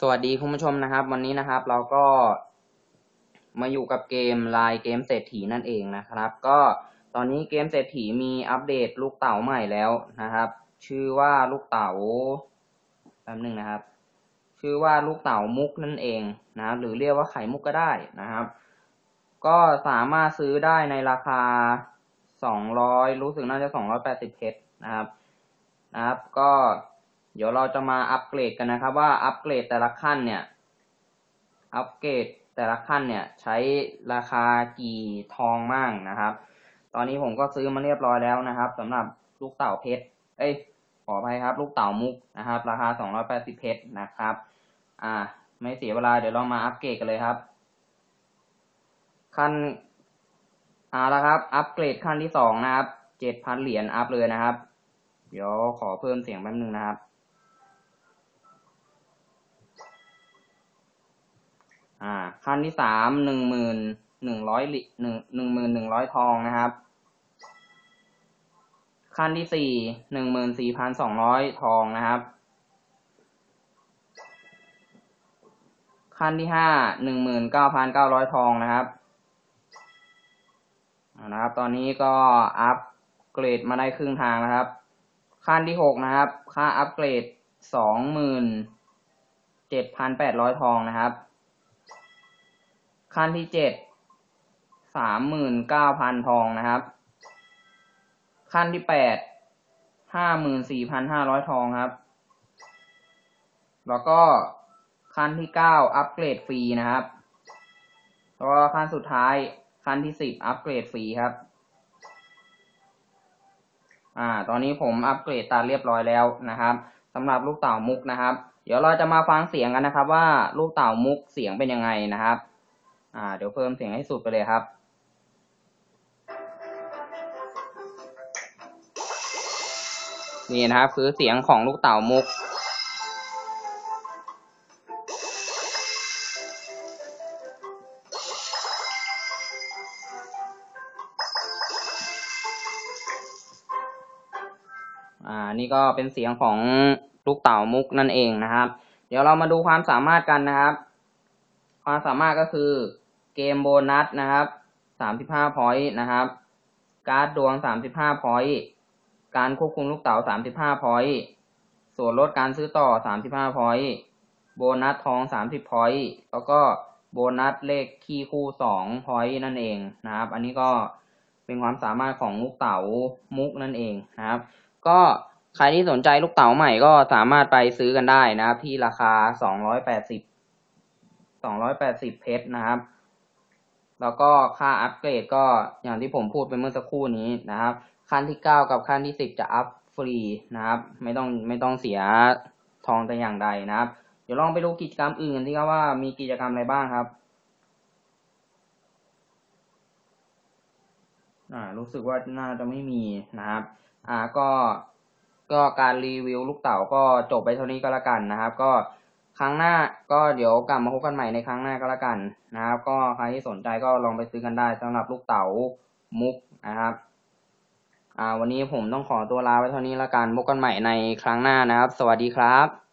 สวัสดีคุณผู้ชมนะครับ วันนี้นะครับเราก็มาอยู่กับเกมลายเกมเศรษฐีนั่นเองนะครับ ก็ตอนนี้เกมเศรษฐีมีอัปเดตลูกเต๋าใหม่แล้วนะครับ ชื่อว่าลูกเต๋าแป๊บนึงนะครับ ชื่อว่าลูกเต๋ามุกนั่นเองนะครับหรือเรียกว่าไข่มุกก็ได้นะครับ ก็สามารถซื้อได้ในราคาสองร้อยรู้สึกน่าจะสองร้อยแปดสิบเพชรนะครับนะครับ ก็ เดี๋ยวเราจะมาอัปเกรดกันนะครับ ว่าอัปเกรดแต่ละขั้นเนี่ย อัปเกรดแต่ละขั้นเนี่ยใช้ราคากี่ทองมั่งนะครับ ตอนนี้ผมก็ซื้อมาเรียบร้อยแล้วนะครับสำหรับลูกเต่าเพชร เอ้ย ขออภัยครับ ลูกเต่ามุกนะครับ ราคา 280 เพชรนะครับ อ่า ไม่เสียเวลาเดี๋ยวเรามาอัปเกรดกันเลยครับขั้นอ่าแล้วครับ อัปเกรดขั้นที่สองนะครับ7,000เหรียญอัพเลยนะครับ เดี๋ยวขอเพิ่มเสียงแป๊บนึงนะครับ อ่า ขั้นที่สามหนึ่งหมื่นหนึ่งร้อยหนึ่งหนึ่งหมื่นหนึ่งร้อยทองนะครับ ขั้นที่สี่หนึ่งหมื่นสี่พันสองร้อยทองนะครับ ขั้นที่ห้าหนึ่งหมื่นเก้าพันเก้าร้อยทองนะครับนะครับ ตอนนี้ก็อัปเกรดมาได้ครึ่งทางนะครับ ขั้นที่หกนะครับ ค่าอัปเกรดสองหมื่นเจ็ดพันแปดร้อยทองนะครับ ขั้นที่เจ็ดสามหมื่นเก้าพันทองนะครับ ขั้นที่แปดห้าหมื่นสี่พันห้าร้อยทองครับ แล้วก็ขั้นที่เก้าอัปเกรดฟรีนะครับ แล้วก็ขั้นสุดท้ายขั้นที่สิบอัปเกรดฟรีครับ อ่า ตอนนี้ผมอัปเกรดตัดเรียบร้อยแล้วนะครับสำหรับลูกเต่ามุกนะครับ เดี๋ยวเราจะมาฟังเสียงกันนะครับ ว่าลูกเต่ามุกเสียงเป็นยังไงนะครับ อ่า เดี๋ยวเพิ่มเสียงให้สุดไปเลยครับ นี่นะครับ คือเสียงของลูกเต่ามุก อ่า นี่ก็เป็นเสียงของลูกเต่ามุกนั่นเองนะครับ เดี๋ยวเรามาดูความสามารถกันนะครับ ความสามารถก็คือ เกมโบนัสนะครับสามสิบห้าพอยต์นะครับ การ์ดดวงสามสิบห้าพอยต์การควบคุมลูกเต๋าสามสิบห้าพอยต์ส่วนลดการซื้อต่อสามสิบห้าพอยต์โบนัสทองสามสิบพอยต์แล้วก็โบนัสเลขคีย์คู่สองพอยต์นั่นเองนะครับ อันนี้ก็เป็นความสามารถของลูกเต๋ามุกนั่นเองนะครับ ก็ใครที่สนใจลูกเต๋าใหม่ก็สามารถไปซื้อกันได้นะครับ ที่ราคาสองร้อยแปดสิบสองร้อยแปดสิบเพชรนะครับ แล้วก็ค่าอัปเกรดก็อย่างที่ผมพูดไปเมื่อสักครู่นี้นะครับ ขั้นที่เก้ากับขั้นที่สิบจะอัพฟรีนะครับ ไม่ต้องไม่ต้องเสียทองแต่อย่างใดนะครับ เดี๋ยวลองไปดูกิจกรรมอื่นที่ครับว่ามีกิจกรรมอะไรบ้างครับอ่ารู้สึกว่าน่าจะไม่มีนะครับ อ่าก็ก็การรีวิวลูกเต๋าก็จบไปเท่านี้ก็แล้วกันนะครับ ก็ ครั้งหน้าก็เดี๋ยวกลับมาพบกันใหม่ในครั้งหน้าก็แล้วกันนะครับก็ใครที่สนใจก็ลองไปซื้อกันได้สำหรับลูกเต๋ามุกนะครับอ่าวันนี้ผมต้องขอตัวลาไว้เท่านี้แล้วกันพบกันใหม่ในครั้งหน้านะครับ สวัสดีครับ